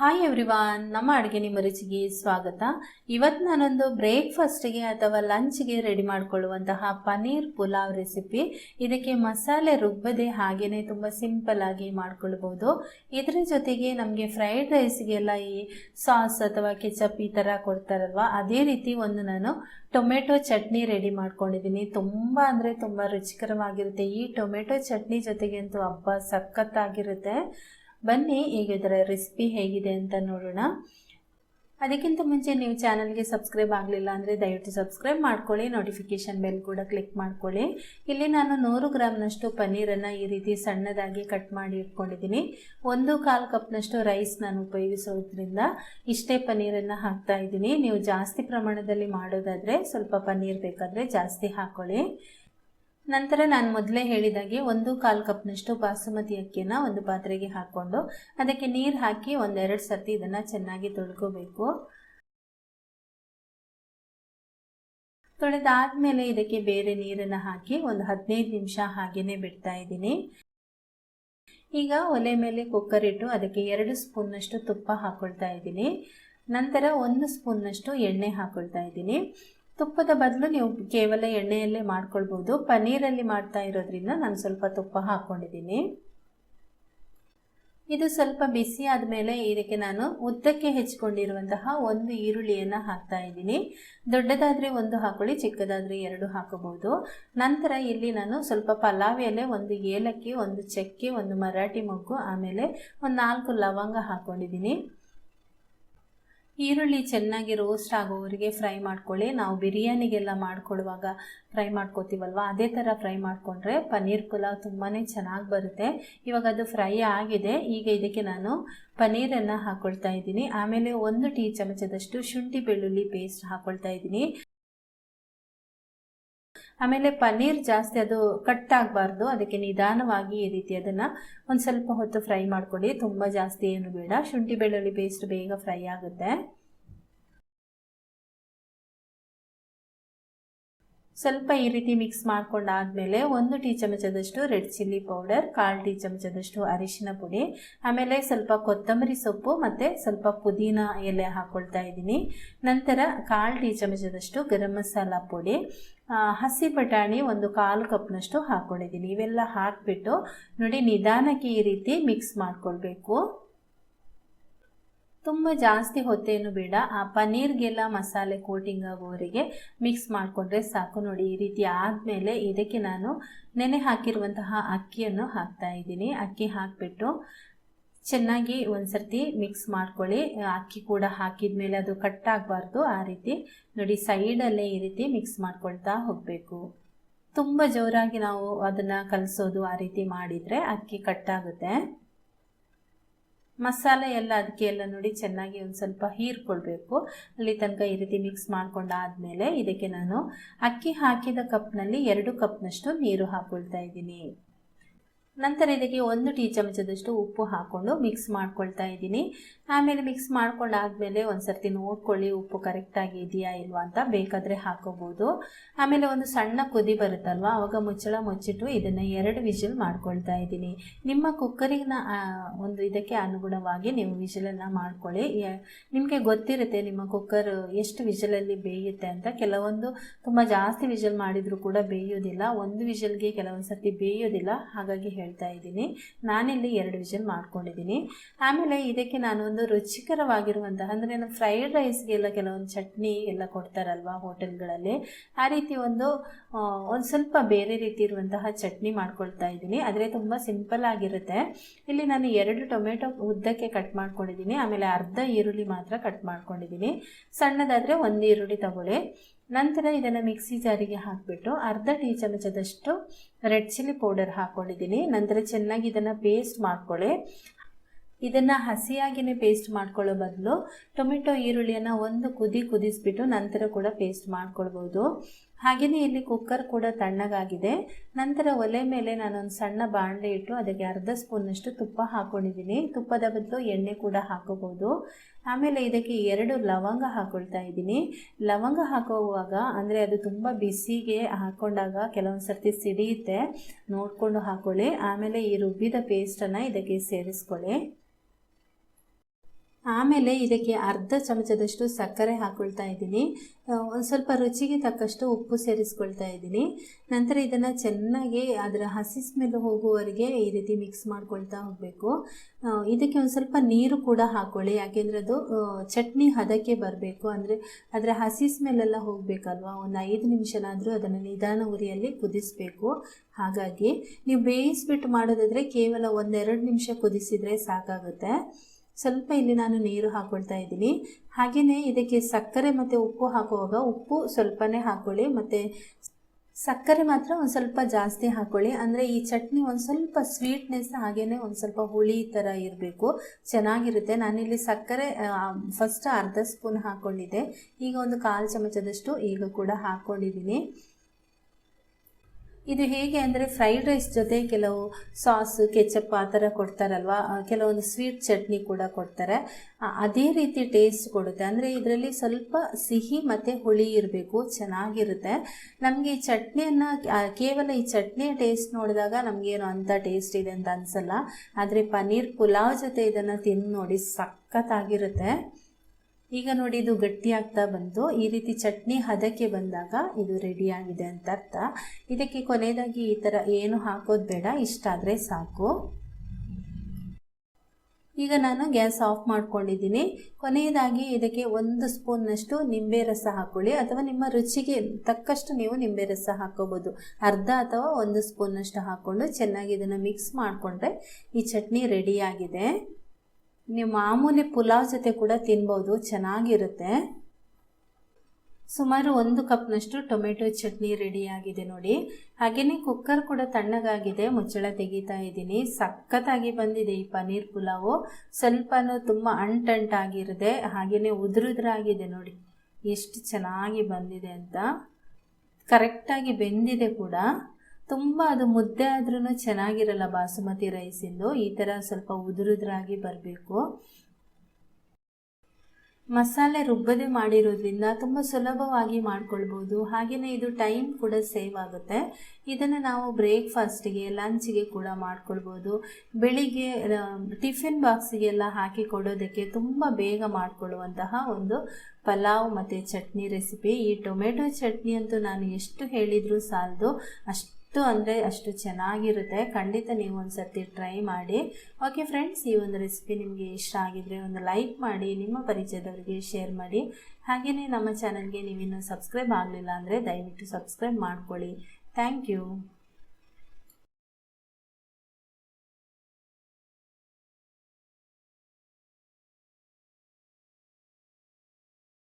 Hi everyone ನಮ್ಮ ಅಡುಗೆ ನಿಮ್ಮ ರುಚಿಗೆ ಸ್ವಾಗತ. ಇವತ್ತು ನಾನೊಂದು ಬ್ರೇಕ್ಫಾಸ್ಟಿಗೆ ಅಥವಾ ಲಂಚ್ಗೆ ರೆಡಿ ಮಾಡಿಕೊಳ್ಳುವಂತಹ ಪನ್ನೀರ್ ಪುಲಾವ್ ರೆಸಿಪಿ ಇದಕ್ಕೆ ಮಸಾಲೆ ರುಬ್ಬದೆ ಹಾಗೆಯೇ ತುಂಬ ಸಿಂಪಲ್ ಆಗಿ ಮಾಡ್ಕೊಳ್ಬೋದು. ಇದರ ಜೊತೆಗೆ ನಮಗೆ ಫ್ರೈಡ್ ರೈಸ್ಗೆಲ್ಲ ಈ ಸಾಸ್ ಅಥವಾ ಕೆಚಪ್ ಈ ಥರ ಕೊಡ್ತಾರಲ್ವ, ಅದೇ ರೀತಿ ಒಂದು ನಾನು ಟೊಮೆಟೊ ಚಟ್ನಿ ರೆಡಿ ಮಾಡ್ಕೊಂಡಿದ್ದೀನಿ. ತುಂಬ ಅಂದರೆ ತುಂಬ ರುಚಿಕರವಾಗಿರುತ್ತೆ. ಈ ಟೊಮೆಟೊ ಚಟ್ನಿ ಜೊತೆಗೆ ಅಂತೂ ಹಬ್ಬ ಸಖತ್ತಾಗಿರುತ್ತೆ. ಬನ್ನಿ, ಈಗ ಇದರ ರೆಸಿಪಿ ಹೇಗಿದೆ ಅಂತ ನೋಡೋಣ. ಅದಕ್ಕಿಂತ ಮುಂಚೆ ನೀವು ಚಾನಲ್ಗೆ ಸಬ್ಸ್ಕ್ರೈಬ್ ಆಗಲಿಲ್ಲ ಅಂದರೆ ದಯವಿಟ್ಟು ಸಬ್ಸ್ಕ್ರೈಬ್ ಮಾಡ್ಕೊಳ್ಳಿ ನೋಟಿಫಿಕೇಷನ್ ಬೆಲ್ ಕೂಡ ಕ್ಲಿಕ್ ಮಾಡ್ಕೊಳ್ಳಿ. ಇಲ್ಲಿ ನಾನು ನೂರು ಗ್ರಾಮ್ನಷ್ಟು ಪನ್ನೀರನ್ನು ಈ ರೀತಿ ಸಣ್ಣದಾಗಿ ಕಟ್ ಮಾಡಿ ಇಟ್ಕೊಂಡಿದ್ದೀನಿ. ಒಂದು ಕಾಲು ಕಪ್ನಷ್ಟು ರೈಸ್ ನಾನು ಉಪಯೋಗಿಸೋದ್ರಿಂದ ಇಷ್ಟೇ ಪನ್ನೀರನ್ನು ಹಾಕ್ತಾ ಇದ್ದೀನಿ. ನೀವು ಜಾಸ್ತಿ ಪ್ರಮಾಣದಲ್ಲಿ ಮಾಡೋದಾದರೆ ಸ್ವಲ್ಪ ಪನ್ನೀರ್ ಬೇಕಾದರೆ ಜಾಸ್ತಿ ಹಾಕ್ಕೊಳ್ಳಿ ನಂತರ ನಾನು ಮೊದಲೇ ಹೇಳಿದಾಗೆ ಒಂದು ಕಾಲು ಕಪ್ನಷ್ಟು ಬಾಸುಮತಿ ಅಕ್ಕಿಯನ್ನು ಒಂದು ಪಾತ್ರೆಗೆ ಹಾಕ್ಕೊಂಡು ಅದಕ್ಕೆ ನೀರು ಹಾಕಿ ಒಂದೆರಡು ಸರ್ತಿ ಇದನ್ನು ಚೆನ್ನಾಗಿ ತೊಳ್ಕೋಬೇಕು. ತೊಳೆದಾದ್ಮೇಲೆ ಇದಕ್ಕೆ ಬೇರೆ ನೀರನ್ನು ಹಾಕಿ ಒಂದು ಹದಿನೈದು ನಿಮಿಷ ಹಾಗೇನೆ ಬಿಡ್ತಾ ಇದ್ದೀನಿ. ಈಗ ಒಲೆ ಮೇಲೆ ಕುಕ್ಕರ್ ಇಟ್ಟು ಅದಕ್ಕೆ ಎರಡು ಸ್ಪೂನ್ನಷ್ಟು ತುಪ್ಪ ಹಾಕ್ಕೊಳ್ತಾ ಇದ್ದೀನಿ. ನಂತರ ಒಂದು ಸ್ಪೂನ್ನಷ್ಟು ಎಣ್ಣೆ ಹಾಕ್ಕೊಳ್ತಾ ಇದ್ದೀನಿ. ತುಪ್ಪದ ಬದಲು ನೀವು ಕೇವಲ ಎಣ್ಣೆಯಲ್ಲೇ ಮಾಡ್ಕೊಳ್ಬೋದು. ಪನ್ನೀರಲ್ಲಿ ಮಾಡ್ತಾ ಇರೋದ್ರಿಂದ ನಾನು ಸ್ವಲ್ಪ ತುಪ್ಪ ಹಾಕ್ಕೊಂಡಿದ್ದೀನಿ ಇದು ಸ್ವಲ್ಪ ಬಿಸಿ ಆದಮೇಲೆ ಇದಕ್ಕೆ ನಾನು ಉದ್ದಕ್ಕೆ ಹೆಚ್ಕೊಂಡಿರುವಂತಹ ಒಂದು ಈರುಳ್ಳಿಯನ್ನು ಹಾಕ್ತಾ ಇದ್ದೀನಿ. ದೊಡ್ಡದಾದರೆ ಒಂದು ಹಾಕೊಳ್ಳಿ, ಚಿಕ್ಕದಾದರೆ ಎರಡು ಹಾಕಬಹುದು. ನಂತರ ಇಲ್ಲಿ ನಾನು ಸ್ವಲ್ಪ ಪಲಾವ್ ಎಲೆ, ಒಂದು ಏಲಕ್ಕಿ, ಒಂದು ಚಕ್ಕೆ, ಒಂದು ಮರಾಠಿ ಮೊಗ್ಗು, ಆಮೇಲೆ ಒಂದು ನಾಲ್ಕು ಲವಂಗ ಹಾಕ್ಕೊಂಡಿದ್ದೀನಿ ಈರುಳ್ಳಿ ಚೆನ್ನಾಗಿ ರೋಸ್ಟ್ ಆಗೋವರೆಗೆ ಫ್ರೈ ಮಾಡ್ಕೊಳ್ಳಿ. ನಾವು ಬಿರಿಯಾನಿಗೆಲ್ಲ ಮಾಡ್ಕೊಳ್ಳುವಾಗ ಫ್ರೈ ಮಾಡ್ಕೋತೀವಲ್ವ? ಅದೇ ಥರ ಫ್ರೈ ಮಾಡಿಕೊಂಡ್ರೆ ಪನ್ನೀರ್ ಪುಲಾವ್ ತುಂಬಾ ಚೆನ್ನಾಗಿ ಬರುತ್ತೆ. ಇವಾಗ ಅದು ಫ್ರೈ ಆಗಿದೆ. ಈಗ ಇದಕ್ಕೆ ನಾನು ಪನ್ನೀರನ್ನು ಹಾಕ್ಕೊಳ್ತಾ ಇದ್ದೀನಿ. ಆಮೇಲೆ ಒಂದು ಟೀ ಚಮಚದಷ್ಟು ಶುಂಠಿ ಬೆಳ್ಳುಳ್ಳಿ ಪೇಸ್ಟ್ ಹಾಕ್ಕೊಳ್ತಾ ಇದ್ದೀನಿ. ಆಮೇಲೆ ಪನ್ನೀರ್ ಜಾಸ್ತಿ ಅದು ಕಟ್ ಆಗಬಾರ್ದು. ಅದಕ್ಕೆ ನಿಧಾನವಾಗಿ ಈ ರೀತಿ ಅದನ್ನು ಒಂದು ಸ್ವಲ್ಪ ಹೊತ್ತು ಫ್ರೈ ಮಾಡ್ಕೊಳ್ಳಿ. ತುಂಬ ಜಾಸ್ತಿ ಏನು ಬೇಡ. ಶುಂಠಿ ಬೆಳ್ಳುಳ್ಳಿ ಪೇಸ್ಟ್ ಬೇಗ ಫ್ರೈ ಆಗುತ್ತೆ. ಸ್ವಲ್ಪ ಈ ರೀತಿ ಮಿಕ್ಸ್ ಮಾಡ್ಕೊಂಡಾದ್ಮೇಲೆ ಒಂದು ಟೀ ಚಮಚದಷ್ಟು ರೆಡ್ ಚಿಲ್ಲಿ ಪೌಡರ್ ಕಾಲು ಟೀ ಚಮಚದಷ್ಟು ಅರಿಶಿನ ಪುಡಿ, ಆಮೇಲೆ ಸ್ವಲ್ಪ ಕೊತ್ತಂಬರಿ ಸೊಪ್ಪು ಮತ್ತು ಸ್ವಲ್ಪ ಪುದೀನ ಎಲೆ ಹಾಕ್ಕೊಳ್ತಾ ಇದ್ದೀನಿ. ನಂತರ ಕಾಲು ಟೀ ಚಮಚದಷ್ಟು ಗರಂ ಮಸಾಲ ಪುಡಿ ಹಸಿ ಬಟಾಣಿ ಒಂದು ಕಾಲು ಕಪ್ನಷ್ಟು ಹಾಕ್ಕೊಂಡಿದ್ದೀನಿ ಇವೆಲ್ಲ ಹಾಕಿಬಿಟ್ಟು ನೋಡಿ ನಿಧಾನಕ್ಕೆ ಈ ರೀತಿ ಮಿಕ್ಸ್ ಮಾಡ್ಕೊಳ್ಬೇಕು. ತುಂಬ ಜಾಸ್ತಿ ಹೊತ್ತೇನು ಬೇಡ. ಆ ಪನ್ನೀರ್ಗೆಲ್ಲ ಮಸಾಲೆ ಕೋಟಿಂಗ್ ಆಗೋವರೆಗೆ ಮಿಕ್ಸ್ ಮಾಡಿಕೊಂಡ್ರೆ ಸಾಕು ನೋಡಿ. ಈ ರೀತಿ ಆದಮೇಲೆ ಇದಕ್ಕೆ ನಾನು ನೆನೆ ಹಾಕಿರುವಂತಹ ಅಕ್ಕಿಯನ್ನು ಹಾಕ್ತಾ ಇದ್ದೀನಿ. ಅಕ್ಕಿ ಹಾಕಿಬಿಟ್ಟು ಚೆನ್ನಾಗಿ ಒಂದು ಸರ್ತಿ ಮಿಕ್ಸ್ ಮಾಡ್ಕೊಳ್ಳಿ. ಅಕ್ಕಿ ಕೂಡ ಹಾಕಿದ ಮೇಲೆ ಅದು ಕಟ್ ಆಗಬಾರ್ದು. ಆ ರೀತಿ ನೋಡಿ ಸೈಡಲ್ಲೇ ಈ ರೀತಿ ಮಿಕ್ಸ್ ಮಾಡ್ಕೊಳ್ತಾ ಹೋಗಬೇಕು. ತುಂಬ ಜೋರಾಗಿ ನಾವು ಅದನ್ನು ಕಲಿಸೋದು ಆ ರೀತಿ ಮಾಡಿದರೆ ಅಕ್ಕಿ ಕಟ್ಟಾಗುತ್ತೆ ಮಸಾಲೆ ಎಲ್ಲ ಅದಕ್ಕೆ ಎಲ್ಲ ನೋಡಿ ಚೆನ್ನಾಗಿ ಒಂದು ಸ್ವಲ್ಪ ಹೀರ್ಕೊಳ್ಬೇಕು ಅಲ್ಲಿ ತನಕ ಈ ರೀತಿ ಮಿಕ್ಸ್ ಮಾಡ್ಕೊಂಡಾದಮೇಲೆ ಇದಕ್ಕೆ ನಾನು ಅಕ್ಕಿ ಹಾಕಿದ ಕಪ್ನಲ್ಲಿ ಎರಡು ಕಪ್ನಷ್ಟು ನೀರು ಹಾಕೊಳ್ತಾ ಇದ್ದೀನಿ. ನಂತರ ಇದಕ್ಕೆ ಒಂದು ಟೀ ಚಮಚದಷ್ಟು ಉಪ್ಪು ಹಾಕ್ಕೊಂಡು ಮಿಕ್ಸ್ ಮಾಡ್ಕೊಳ್ತಾ ಇದ್ದೀನಿ. ಆಮೇಲೆ ಮಿಕ್ಸ್ ಮಾಡ್ಕೊಂಡಾದ್ಮೇಲೆ ಒಂದು ಸರ್ತಿ ನೋಡ್ಕೊಳ್ಳಿ ಉಪ್ಪು ಕರೆಕ್ಟಾಗಿ ಇದೆಯಾ ಇಲ್ವಾ ಅಂತ ಬೇಕಾದರೆ ಹಾಕೋಬೋದು. ಆಮೇಲೆ ಒಂದು ಸಣ್ಣ ಕುದಿ ಬರುತ್ತಲ್ವ, ಅವಾಗ ಮುಚ್ಚಳ ಮುಚ್ಚಿಟ್ಟು ಇದನ್ನು ಎರಡು ವಿಷಲ್ ಮಾಡ್ಕೊಳ್ತಾ ಇದ್ದೀನಿ. ನಿಮ್ಮ ಕುಕ್ಕರಿನ ಒಂದು ಇದಕ್ಕೆ ಅನುಗುಣವಾಗಿ ನೀವು ವಿಷಲನ್ನು ಮಾಡ್ಕೊಳ್ಳಿ. ನಿಮಗೆ ಗೊತ್ತಿರುತ್ತೆ ನಿಮ್ಮ ಕುಕ್ಕರ್ ಎಷ್ಟು ವಿಷಲಲ್ಲಿ ಬೇಯುತ್ತೆ ಅಂತ. ಕೆಲವೊಂದು ತುಂಬ ಜಾಸ್ತಿ ವಿಷಲ್ ಮಾಡಿದರೂ ಕೂಡ ಬೇಯೋದಿಲ್ಲ. ಒಂದು ವಿಷಲ್ಗೆ ಕೆಲವೊಂದು ಸರ್ತಿ ಬೇಯೋದಿಲ್ಲ. ಹಾಗಾಗಿ ಹೇಳಿ ಹೇಳ್ತಾ ಇದ್ದೀನಿ. ನಾನಿಲ್ಲಿ ಎರಡು ವಿಷನ್ ಮಾಡ್ಕೊಂಡಿದ್ದೀನಿ. ಆಮೇಲೆ ಇದಕ್ಕೆ ನಾನು ಒಂದು ರುಚಿಕರವಾಗಿರುವಂತಹ, ಅಂದರೆ ನಾನು ಫ್ರೈಡ್ ರೈಸ್ಗೆಲ್ಲ ಕೆಲವೊಂದು ಚಟ್ನಿ ಎಲ್ಲ ಕೊಡ್ತಾರಲ್ವ ಹೋಟೆಲ್ಗಳಲ್ಲಿ. ಆ ರೀತಿ ಒಂದು ಒಂದು ಸ್ವಲ್ಪ ಬೇರೆ ರೀತಿ ಇರುವಂತಹ ಚಟ್ನಿ ಮಾಡ್ಕೊಳ್ತಾ ಇದ್ದೀನಿ. ಆದರೆ ತುಂಬ ಸಿಂಪಲ್ ಆಗಿರುತ್ತೆ. ಇಲ್ಲಿ ನಾನು ಎರಡು ಟೊಮೆಟೊ ಉದ್ದಕ್ಕೆ ಕಟ್ ಮಾಡ್ಕೊಂಡಿದ್ದೀನಿ. ಆಮೇಲೆ ಅರ್ಧ ಈರುಳ್ಳಿ ಮಾತ್ರ ಕಟ್ ಮಾಡ್ಕೊಂಡಿದ್ದೀನಿ. ಸಣ್ಣದಾದರೆ ಒಂದು ಈರುಳ್ಳಿ ತಗೊಳ್ಳಿ. ನಂತರ ಇದನ್ನು ಮಿಕ್ಸಿ ಜಾರಿಗೆ ಹಾಕಿಬಿಟ್ಟು ಅರ್ಧ ಟೀ ಚಮಚದಷ್ಟು ರೆಡ್ ಚಿಲ್ಲಿ ಪೌಡರ್ ಹಾಕ್ಕೊಂಡಿದ್ದೀನಿ ನಂತರ ಚೆನ್ನಾಗಿ ಇದನ್ನು ಪೇಸ್ಟ್ ಮಾಡ್ಕೊಳ್ಳಿ. ಇದನ್ನು ಹಸಿಯಾಗಿಯೇ ಪೇಸ್ಟ್ ಮಾಡ್ಕೊಳ್ಳೋ ಬದಲು ಟೊಮೆಟೊ ಈರುಳ್ಳಿಯನ್ನು ಒಂದು ಕುದಿ ಕುದಿಸ್ಬಿಟ್ಟು ನಂತರ ಕೂಡ ಪೇಸ್ಟ್ ಮಾಡ್ಕೊಳ್ಬೋದು. ಹಾಗೆಯೇ ಇಲ್ಲಿ ಕುಕ್ಕರ್ ಕೂಡ ತಣ್ಣಗಾಗಿದೆ. ನಂತರ ಒಲೆ ಮೇಲೆ ನಾನೊಂದು ಸಣ್ಣ ಬಾಣಲೆ ಇಟ್ಟು ಅದಕ್ಕೆ ಅರ್ಧ ಸ್ಪೂನಷ್ಟು ತುಪ್ಪ ಹಾಕ್ಕೊಂಡಿದ್ದೀನಿ ತುಪ್ಪದ ಬದಲು ಎಣ್ಣೆ ಕೂಡ ಹಾಕೋಬೋದು ಆಮೇಲೆ ಇದಕ್ಕೆ ಎರಡು ಲವಂಗ ಹಾಕೊಳ್ತಾ ಇದ್ದೀನಿ. ಲವಂಗ ಹಾಕುವಾಗ, ಅಂದರೆ ಅದು ತುಂಬ ಬಿಸಿಗೆ ಹಾಕ್ಕೊಂಡಾಗ ಕೆಲವೊಂದು ಸರ್ತಿ ಸಿಡಿಯುತ್ತೆ. ನೋಡಿಕೊಂಡು ಹಾಕ್ಕೊಳ್ಳಿ ಆಮೇಲೆ ಈ ರುಬ್ಬಿದ ಪೇಸ್ಟನ್ನು ಇದಕ್ಕೆ ಸೇರಿಸ್ಕೊಳ್ಳಿ. ಆಮೇಲೆ ಇದಕ್ಕೆ ಅರ್ಧ ಚಮಚದಷ್ಟು ಸಕ್ಕರೆ ಹಾಕ್ಕೊಳ್ತಾ ಇದ್ದೀನಿ. ಒಂದು ಸ್ವಲ್ಪ ರುಚಿಗೆ ತಕ್ಕಷ್ಟು ಉಪ್ಪು ಸೇರಿಸ್ಕೊಳ್ತಾ ಇದ್ದೀನಿ. ನಂತರ ಇದನ್ನು ಚೆನ್ನಾಗಿ ಅದರ ಹಸಿ ಸ್ಮೆಲ್ ಹೋಗುವವರೆಗೆ ಈ ರೀತಿ ಮಿಕ್ಸ್ ಮಾಡ್ಕೊಳ್ತಾ ಹೋಗಬೇಕು. ಇದಕ್ಕೆ ಒಂದು ಸ್ವಲ್ಪ ನೀರು ಕೂಡ ಹಾಕ್ಕೊಳ್ಳಿ ಯಾಕೆಂದರೆ ಅದು ಚಟ್ನಿ ಹದಕ್ಕೆ ಬರಬೇಕು. ಅಂದರೆ ಅದರ ಹಸಿ ಸ್ಮೆಲ್ಲೆಲ್ಲ ಹೋಗಬೇಕಲ್ವಾ? ಒಂದು ಐದು ನಿಮಿಷನಾದರೂ ಅದನ್ನು ನಿಧಾನ ಉರಿಯಲ್ಲಿ ಕುದಿಸಬೇಕು. ಹಾಗಾಗಿ, ನೀವು ಬೇಯಿಸ್ಬಿಟ್ಟು ಮಾಡೋದಾದರೆ ಕೇವಲ ಒಂದೆರಡು ನಿಮಿಷ ಕುದಿಸಿದರೆ ಸಾಕಾಗುತ್ತೆ. ಸ್ವಲ್ಪ ಇಲ್ಲಿ ನಾನು ನೀರು ಹಾಕೊಳ್ತಾ ಇದ್ದೀನಿ. ಹಾಗೆಯೇ ಇದಕ್ಕೆ ಸಕ್ಕರೆ ಮತ್ತು ಉಪ್ಪು ಹಾಕುವಾಗ ಉಪ್ಪು ಸ್ವಲ್ಪನೇ ಹಾಕ್ಕೊಳ್ಳಿ ಮತ್ತು ಸಕ್ಕರೆ ಮಾತ್ರ ಒಂದು ಸ್ವಲ್ಪ ಜಾಸ್ತಿ ಹಾಕೊಳ್ಳಿ. ಅಂದರೆ ಈ ಚಟ್ನಿ ಒಂದು ಸ್ವಲ್ಪ ಸ್ವೀಟ್ನೆಸ್ ಹಾಗೆಯೇ ಒಂದು ಸ್ವಲ್ಪ ಹುಳಿ ಥರ ಇರಬೇಕು. ಚೆನ್ನಾಗಿರುತ್ತೆ. ನಾನಿಲ್ಲಿ ಸಕ್ಕರೆ ಫಸ್ಟ್ ಅರ್ಧ ಸ್ಪೂನ್ ಹಾಕ್ಕೊಂಡಿದ್ದೆ ಈಗ ಒಂದು ಕಾಲು ಚಮಚದಷ್ಟು ಈಗ ಕೂಡ ಹಾಕ್ಕೊಂಡಿದ್ದೀನಿ ಇದು ಹೇಗೆ ಅಂದರೆ ಫ್ರೈಡ್ ರೈಸ್ ಜೊತೆ ಕೆಲವು ಸಾಸ್ ಕೆಚಪ್ ಆ ಥರ ಕೊಡ್ತಾರಲ್ವ? ಕೆಲವೊಂದು ಸ್ವೀಟ್ ಚಟ್ನಿ ಕೂಡ ಕೊಡ್ತಾರೆ. ಅದೇ ರೀತಿ ಟೇಸ್ಟ್ ಕೊಡುತ್ತೆ. ಅಂದರೆ ಇದರಲ್ಲಿ ಸ್ವಲ್ಪ ಸಿಹಿ ಮತ್ತು ಹುಳಿ ಇರಬೇಕು, ಚೆನ್ನಾಗಿರುತ್ತೆ. ನಮಗೆ ಈ ಚಟ್ನಿಯನ್ನು ಕೇವಲ ಈ ಚಟ್ನಿಯ ಟೇಸ್ಟ್ ನೋಡಿದಾಗ ನಮಗೇನು ಅಂಥ ಟೇಸ್ಟ್ ಇದೆ ಅಂತ ಅನಿಸಲ್ಲ. ಆದರೆ ಪನ್ನೀರ್ ಪುಲಾವ್ ಜೊತೆ ಇದನ್ನು ತಿಂದು ನೋಡಿ ಸಖತ್ತಾಗಿರುತ್ತೆ. ಈಗ ನೋಡಿ ಇದು ಗಟ್ಟಿಯಾಗ್ತಾ ಬಂತು. ಈ ರೀತಿ ಚಟ್ನಿ ಹದಕ್ಕೆ ಬಂದಾಗ ಇದು ರೆಡಿ ಆಗಿದೆ ಅಂತ ಅರ್ಥ ಇದಕ್ಕೆ ಕೊನೆಯದಾಗಿ ಈ ಥರ ಏನು ಹಾಕೋದು ಬೇಡ, ಇಷ್ಟ ಆದರೆ ಸಾಕು. ಈಗ ನಾನು ಗ್ಯಾಸ್ ಆಫ್ ಮಾಡ್ಕೊಂಡಿದ್ದೀನಿ. ಕೊನೆಯದಾಗಿ ಇದಕ್ಕೆ ಒಂದು ಸ್ಪೂನ್ನಷ್ಟು ನಿಂಬೆ ರಸ ಹಾಕೊಳ್ಳಿ. ಅಥವಾ ನಿಮ್ಮ ರುಚಿಗೆ ತಕ್ಕಷ್ಟು ನೀವು ನಿಂಬೆ ರಸ ಹಾಕೋಬೋದು. ಅರ್ಧ ಅಥವಾ ಒಂದು ಸ್ಪೂನ್ನಷ್ಟು ಹಾಕ್ಕೊಂಡು ಚೆನ್ನಾಗಿ ಇದನ್ನು ಮಿಕ್ಸ್ ಮಾಡಿಕೊಂಡ್ರೆ ಈ ಚಟ್ನಿ ರೆಡಿಯಾಗಿದೆ ನೀವು ಮಾಮೂಲಿ ಪುಲಾವ್ ಜೊತೆ ಕೂಡ ತಿನ್ಬೋದು, ಚೆನ್ನಾಗಿರುತ್ತೆ. ಸುಮಾರು ಒಂದು ಕಪ್ನಷ್ಟು ಟೊಮೆಟೊ ಚಟ್ನಿ ರೆಡಿಯಾಗಿದೆ ನೋಡಿ. ಹಾಗೆಯೇ ಕುಕ್ಕರ್ ಕೂಡ ತಣ್ಣಗಾಗಿದೆ, ಮುಚ್ಚಳ ತೆಗಿತಾ ಇದ್ದೀನಿ. ಸಖತ್ತಾಗಿ ಬಂದಿದೆ ಈ ಪನ್ನೀರ್ ಪುಲಾವು. ಸ್ವಲ್ಪನೂ ತುಂಬ ಅಂಟಂಟಾಗಿರದೆ ಹಾಗೆಯೇ ಉದುರುದ್ರಾಗಿದೆ ನೋಡಿ. ಎಷ್ಟು ಚೆನ್ನಾಗಿ ಬಂದಿದೆ ಅಂತ. ಕರೆಕ್ಟಾಗಿ ಬೆಂದಿದೆ ಕೂಡ. ತುಂಬ ಅದು ಮುದ್ದೆ ಆದ್ರೂ ಚೆನ್ನಾಗಿರಲ್ಲ ಬಾಸುಮತಿ ರೈಸಿಂದು. ಈ ಥರ ಸ್ವಲ್ಪ ಉದುರುದ್ರಾಗಿ ಬರಬೇಕು. ಮಸಾಲೆ ರುಬ್ಬದೆ ಮಾಡಿರೋದ್ರಿಂದ ತುಂಬ ಸುಲಭವಾಗಿ ಮಾಡ್ಕೊಳ್ಬೋದು. ಹಾಗೆಯೇ ಇದು ಟೈಮ್ ಕೂಡ ಸೇವ್ ಆಗುತ್ತೆ. ಇದನ್ನು ನಾವು ಬ್ರೇಕ್ಫಾಸ್ಟಿಗೆ, ಲಂಚ್ಗೆ ಕೂಡ ಮಾಡ್ಕೊಳ್ಬೋದು. ಬೆಳಿಗ್ಗೆ ಟಿಫಿನ್ ಬಾಕ್ಸಿಗೆಲ್ಲ ಹಾಕಿ ಕೊಡೋದಕ್ಕೆ ತುಂಬ ಬೇಗ ಮಾಡಿಕೊಳ್ಳುವಂತಹ ಒಂದು ಪಲಾವ್ ಮತ್ತು ಚಟ್ನಿ ರೆಸಿಪಿ. ಈ ಟೊಮೆಟೊ ಚಟ್ನಿ ಅಂತೂ ನಾನು ಎಷ್ಟು ಹೇಳಿದರೂ ಸಾಲದು, ಅಷ್ಟು ಅಷ್ಟು ಅಂದರೆ ಅಷ್ಟು ಚೆನ್ನಾಗಿರುತ್ತೆ. ಖಂಡಿತ ನೀವು ಒಂದು ಸರ್ತಿ ಟ್ರೈ ಮಾಡಿ. ಓಕೆ ಫ್ರೆಂಡ್ಸ್ ಈ ಒಂದು ರೆಸಿಪಿ ನಿಮಗೆ ಇಷ್ಟ ಆಗಿದ್ರೆ ಒಂದು ಲೈಕ್ ಮಾಡಿ, ನಿಮ್ಮ ಪರಿಚಯದವರಿಗೆ ಶೇರ್ ಮಾಡಿ. ಹಾಗೆಯೇ ನಮ್ಮ ಚಾನಲ್ಗೆ ನೀವಿನ್ನೂ ಸಬ್ಸ್ಕ್ರೈಬ್ ಆಗಲಿಲ್ಲ ಅಂದರೆ ದಯವಿಟ್ಟು ಸಬ್ಸ್ಕ್ರೈಬ್ ಮಾಡ್ಕೊಳ್ಳಿ. Thank you